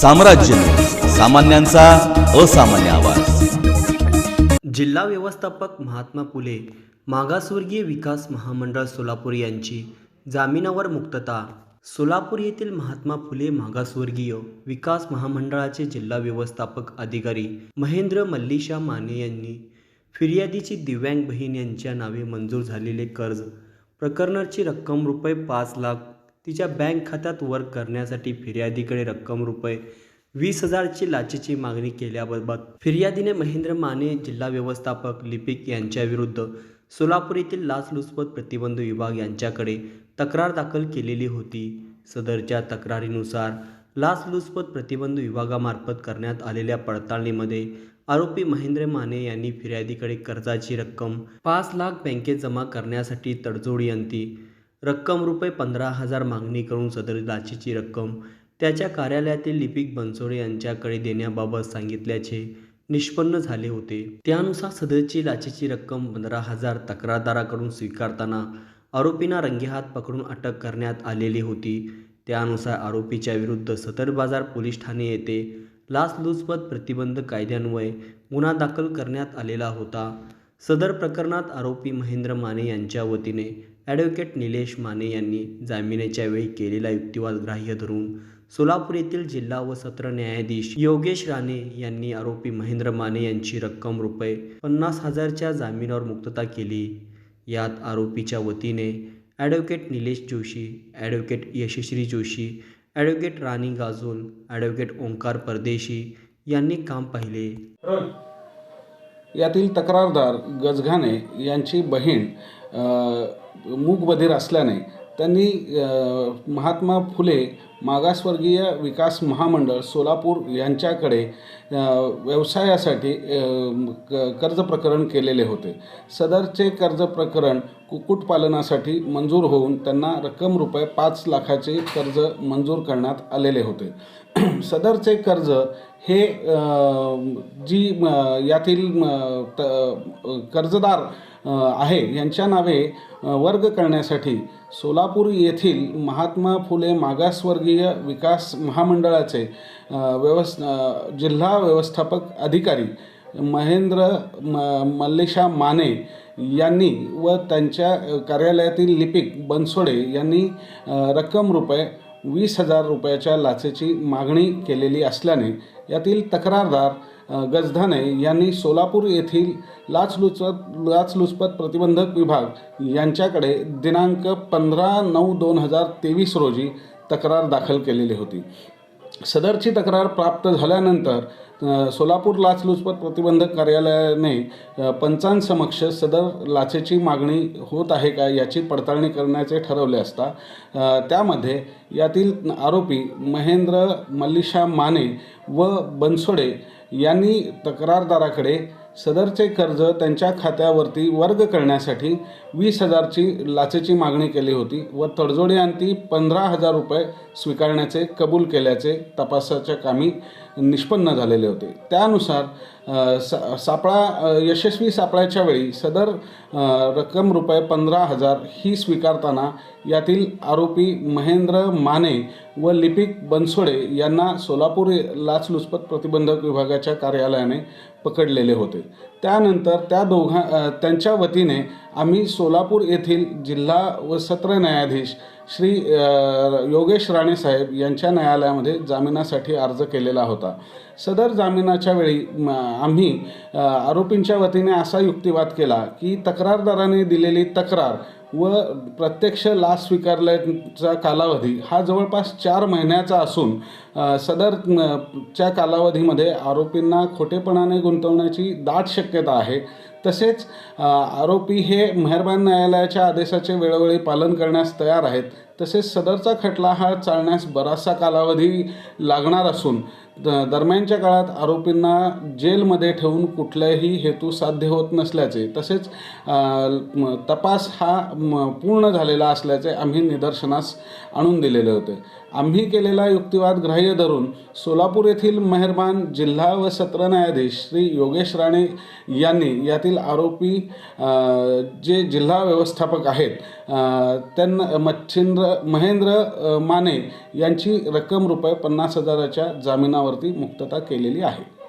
साम्राज्य. सामान्यांचा असामान्य आवाज. जिल्हा व्यवस्थापक महात्मा फुले मागासवर्गीय विकास महामंडळ सोलापूर यांची जामिनावर मुक्तता. सोलापूर येथील महात्मा फुले मागासवर्गीय विकास महामंडळाचे जिल्हा व्यवस्थापक अधिकारी महेंद्र मल्लिशा माने यांनी फिर्यादीची दिव्यांग बहीण यांच्या नावे मंजूर झालेले कर्ज प्रकरणाची रक्कम रुपये पाच लाख तिच्या बँक खात्यात वर्ग करण्यासाठी फिर्यादीकडे रक्कम रुपये वीस हजारची लाचेची मागणी केल्याबाबत फिर्यादीने महेंद्र माने जिल्हा व्यवस्थापक लिपिक यांच्याविरुद्ध सोलापूर येथील लाचलुचपत प्रतिबंध विभाग यांच्याकडे तक्रार दाखल केलेली होती. सदरच्या तक्रारीनुसार लाचलुचपत प्रतिबंध विभागामार्फत करण्यात आलेल्या पडताळणीमध्ये आरोपी महेंद्र माने यांनी फिर्यादीकडे कर्जाची रक्कम पाच लाख बँकेत जमा करण्यासाठी तडजोडी अंती रक्कम रुपये पंधरा हजार मागणी करून सदर लाचेची रक्कम त्याच्या कार्यालयातील लिपिक बनसोडे यांच्याकडे देण्याबाबत सांगितल्याचे निष्पन्न झाले होते. त्यानुसार सदरची लाचेची रक्कम पंधरा हजार तक्रारदाराकडून स्वीकारताना आरोपींना रंगेहात पकडून अटक करण्यात आलेली होती. त्यानुसार आरोपीच्या विरुद्ध सदर बाजार पोलीस ठाणे येथे लाचलुचपत प्रतिबंध कायद्यान्वये गुन्हा दाखल करण्यात आलेला होता. सदर प्रकरणात आरोपी महेंद्र माने यांच्या वतीने ॲडव्होकेट निलेश माने यांनी जामिनाच्या वेळी केलेला युक्तिवाद ग्राह्य धरून सोलापूर येथील जिल्हा व सत्र न्यायाधीश योगेश राणे यांनी आरोपी महेंद्र माने यांची रक्कम रुपये पन्नास हजारच्या जामिनावर मुक्तता केली. यात आरोपीच्या वतीने advocate Nilesh Joshi advocate Yashashree Joshi advocate Rani Gajol advocate Omkar Pardeshi यांनी काम पाहिले. यातील तक्रारदार गजघाने यांची बहीण मूक मूकबधीर असल्याने त्यांनी महात्मा फुले मागासवर्गीय विकास महामंडळ सोलापूर यांच्याकडे व्यवसायासाठी क- कर्ज प्रकरण केलेले होते. सदरचे कर्ज प्रकरण कुक्कुटपालनासाठी मंजूर होऊन त्यांना रक्कम रुपये पाच लाखाचे कर्ज मंजूर करण्यात आलेले होते. सदरचे कर्ज हे जी यातील त- कर्जदार आहे. यांच्या नावे वर्ग करण्यासाठी सोलापूर येथील महात्मा फुले मागासवर्गीय विकास महामंडळाचे व्यवस् जिल्हा व्यवस्थापक अधिकारी महेंद्र म मल्लेशा माने यांनी व त्यांच्या कार्यालयातील लिपिक बनसोडे यांनी रक्कम रुपये वीस हजार रुपयाच्या लाचेची मागणी केलेली असल्याने यातील तक्रारदार गजधाने यांनी सोलापूर येथील लाचलुचपत लाचलुचपत प्रतिबंधक विभाग यांच्याकडे दिनांक पंधरा नऊ दोन हजार तेवीस रोजी तक्रार दाखल केलेली होती. सदरची तक्रार प्राप्त झाल्यानंतर सोलापूर लाचलुचपत प्रतिबंधक कार्यालयाने पंचांसमक्ष सदर लाचेची मागणी होत आहे का याची पडताळणी करण्याचे ठरवले असता त्यामध्ये यातील आरोपी महेंद्र मल्लिशा माने व बनसोडे यांनी तक्रारदाराकडे सदरचे कर्ज त्यांच्या खात्यावरती वर्ग करण्यासाठी वीस हजारची लाचेची मागणी केली होती व तडजोडीअंती पंधरा हजार रुपये स्वीकारण्याचे कबूल केल्याचे तपासाच्या कामी निष्पन्न झालेले होते. त्यानुसार सा सापळा यशस्वी सापळ्याच्या वेळी सदर रक्कम रुपये पंधरा हजार ही स्वीकारताना यातील आरोपी महेंद्र माने व लिपिक बनसोडे यांना सोलापूर लाचलुचपत प्रतिबंधक विभागाच्या कार्यालयाने पकडलेले होते. त्यानंतर त्या दोघा त्यांच्या वतीने आम्ही सोलापूर येथील जिल्हा व सत्र न्यायाधीश श्री योगेश राणे साहेब यांच्या न्यायालयामध्ये जामिनासाठी अर्ज केलेला होता. सदर जामिनाच्या वेळी आम्ही आरोपींच्या वतीने असा युक्तिवाद केला की तक्रारदाराने दिलेली तक्रार व प्रत्यक्ष लाच स्वीकारल्याचा कालावधी हा जवळपास चार महिन्याचा असून सदर च्या कालावधीमध्ये आरोपींना खोटेपणाने गुंतवण्याची दाट शक्यता आहे. तसेच आरोपी हे मेहरबान न्यायालयाच्या आदेशाचे वेळोवेळी पालन करण्यास तयार आहेत. तसेच सदरचा खटला हा चालण्यास बराचसा कालावधी लागणार असून द दरम्यानच्या काळात आरोपींना जेलमध्ये ठेवून कुठलाही हेतू साध्य होत नसल्याचे तसेच तपास हा म, पूर्ण झालेला असल्याचे आम्ही निदर्शनास आणून दिलेले होते. आम्ही केलेला युक्तिवाद ग्राह्य धरून सोलापूर येथील मेहरबान जिल्हा व सत्र न्यायाधीश श्री योगेश राणे यांनी यातील आरोपी जे जिल्हा व्यवस्थापक आहेत त्यांना मच्छिंद्र महेंद्र माने यांची रक्कम रुपये पन्नास हजाराच्या जामिनावरती मुक्तता केलेली आहे.